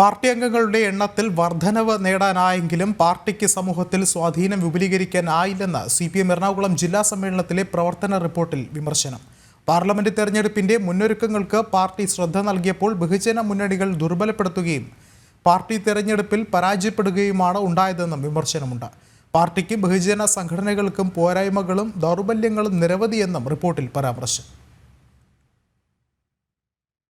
Party അംഗങ്ങളുടെ എണ്ണത്തിൽ വർധനവ് നേടാനായെങ്കിലും പാർട്ടിക്ക് സമൂഹത്തിൽ സ്വാധീനം വിപുലീകരിക്കാനായില്ലെന്ന് സി പി എം എറണാകുളം ജില്ലാ സമ്മേളനത്തിലെ പ്രവർത്തന റിപ്പോർട്ടിൽ വിമർശനം. പാർലമെന്റ് തെരഞ്ഞെടുപ്പിന്റെ മുന്നൊരുക്കങ്ങൾക്ക് പാർട്ടി ശ്രദ്ധ നൽകിയപ്പോൾ ബഹുജന മുന്നണികൾ ദുർബലപ്പെടുത്തുകയും പാർട്ടി തെരഞ്ഞെടുപ്പിൽ പരാജയപ്പെടുകയുമാണ് ഉണ്ടായതെന്നും വിമർശനമുണ്ട്. പാർട്ടിക്കും ബഹുജന സംഘടനകൾക്കും പോരായ്മകളും ദൗർബല്യങ്ങളും നിരവധിയെന്നും റിപ്പോർട്ടിൽ പരാമർശം.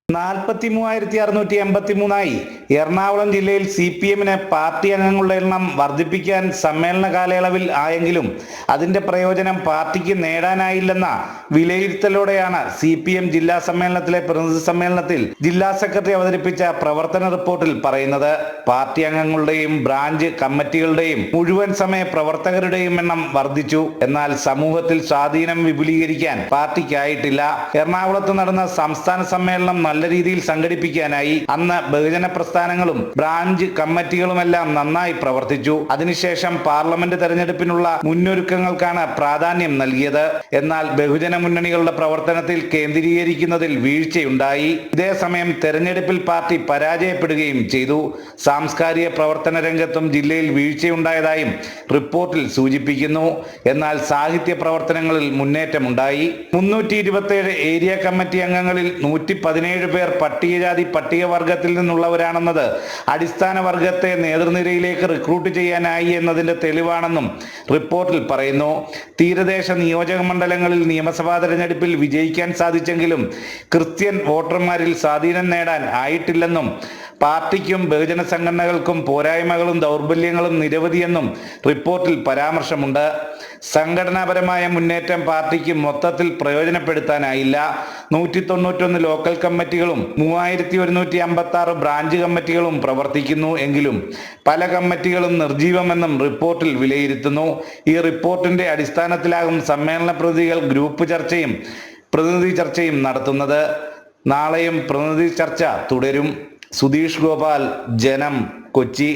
നാൽപ്പത്തി മൂവായിരത്തി അറുന്നൂറ്റി എൺപത്തി മൂന്നായി എറണാകുളം ജില്ലയിൽ സി പി എമ്മിന് പാർട്ടി അംഗങ്ങളുടെ എണ്ണം വർദ്ധിപ്പിക്കാൻ സമ്മേളന കാലയളവിൽ ആയെങ്കിലും അതിന്റെ പ്രയോജനം പാർട്ടിക്ക് നേടാനായില്ലെന്ന വിലയിരുത്തലോടെയാണ് സി പി എം ജില്ലാ സമ്മേളനത്തിലെ പ്രതിനിധി സമ്മേളനത്തിൽ ജില്ലാ സെക്രട്ടറി അവതരിപ്പിച്ച പ്രവർത്തന റിപ്പോർട്ടിൽ പറയുന്നത്. പാർട്ടി അംഗങ്ങളുടെയും ബ്രാഞ്ച് കമ്മിറ്റികളുടെയും മുഴുവൻ സമയ പ്രവർത്തകരുടെയും എണ്ണം വർദ്ധിച്ചു. എന്നാൽ സമൂഹത്തിൽ സ്വാധീനം വിപുലീകരിക്കാൻ പാർട്ടിക്കായിട്ടില്ല. എറണാകുളത്ത് നടന്ന സംസ്ഥാന സമ്മേളനം നല്ല രീതിയിൽ സംഘടിപ്പിക്കാനായി അന്ന് ബഹുജന പ്രസ്ഥാനങ്ങളും ബ്രാഞ്ച് കമ്മിറ്റികളുമെല്ലാം നന്നായി പ്രവർത്തിച്ചു. അതിനുശേഷം പാർലമെന്റ് തെരഞ്ഞെടുപ്പിനുള്ള മുന്നൊരുക്കങ്ങൾക്കാണ് പ്രാധാന്യം നൽകിയത്. എന്നാൽ ബഹുജന മുന്നണികളുടെ പ്രവർത്തനത്തിൽ കേന്ദ്രീകരിക്കുന്നതിൽ വീഴ്ചയുണ്ടായി. ഇതേസമയം തെരഞ്ഞെടുപ്പിൽ പാർട്ടി പരാജയപ്പെടുകയും ചെയ്തു. സാംസ്കാരിക പ്രവർത്തന രംഗത്തും ജില്ലയിൽ വീഴ്ചയുണ്ടായതായും റിപ്പോർട്ടിൽ സൂചിപ്പിക്കുന്നു. എന്നാൽ സാഹിത്യ പ്രവർത്തനങ്ങളിൽ മുന്നേറ്റമുണ്ടായി. മുന്നൂറ്റി ഇരുപത്തിയേഴ് ഏരിയ കമ്മിറ്റി അംഗങ്ങളിൽ നൂറ്റി പതിനേഴ് പേർ പട്ടികജാതി പട്ടികവർഗത്തിൽ നിന്നുള്ളവരാണെന്നത് അടിസ്ഥാന വർഗത്തെ നേതൃനിരയിലേക്ക് റിക്രൂട്ട് ചെയ്യാനായി എന്നതിന്റെ തെളിവാണെന്നും റിപ്പോർട്ടിൽ പറയുന്നു. തീരദേശ നിയോജക മണ്ഡലങ്ങളിൽ നിയമസഭാ തെരഞ്ഞെടുപ്പിൽ വിജയിക്കാൻ സാധിച്ചെങ്കിലും ക്രിസ്ത്യൻ വോട്ടർമാരിൽ സ്വാധീനം നേടാൻ ആയിട്ടില്ലെന്നും പാർട്ടിക്കും ബഹുജന സംഘടനകൾക്കും പോരായ്മകളും ദൗർബല്യങ്ങളും നിരവധിയെന്നും റിപ്പോർട്ടിൽ പരാമർശമുണ്ട്. സംഘടനാപരമായ മുന്നേറ്റം പാർട്ടിക്ക് മൊത്തത്തിൽ പ്രയോജനപ്പെടുത്താനായില്ല. നൂറ്റി തൊണ്ണൂറ്റൊന്ന് ലോക്കൽ കമ്മിറ്റികളും മൂവായിരത്തി ഒരുന്നൂറ്റി അമ്പത്തി ആറ് ബ്രാഞ്ച് കമ്മിറ്റികളും പ്രവർത്തിക്കുന്നു എങ്കിലും പല കമ്മിറ്റികളും നിർജീവമെന്നും റിപ്പോർട്ടിൽ വിലയിരുത്തുന്നു. ഈ റിപ്പോർട്ടിന്റെ അടിസ്ഥാനത്തിലാകും സമ്മേളന പ്രതികൾ ഗ്രൂപ്പ് ചർച്ചയും പ്രതിനിധി ചർച്ചയും നടത്തുന്നത്. നാളെയും പ്രതിനിധി ചർച്ച തുടരും. സുധീഷ് ഗോപാൽ ജനം കൊച്ചി.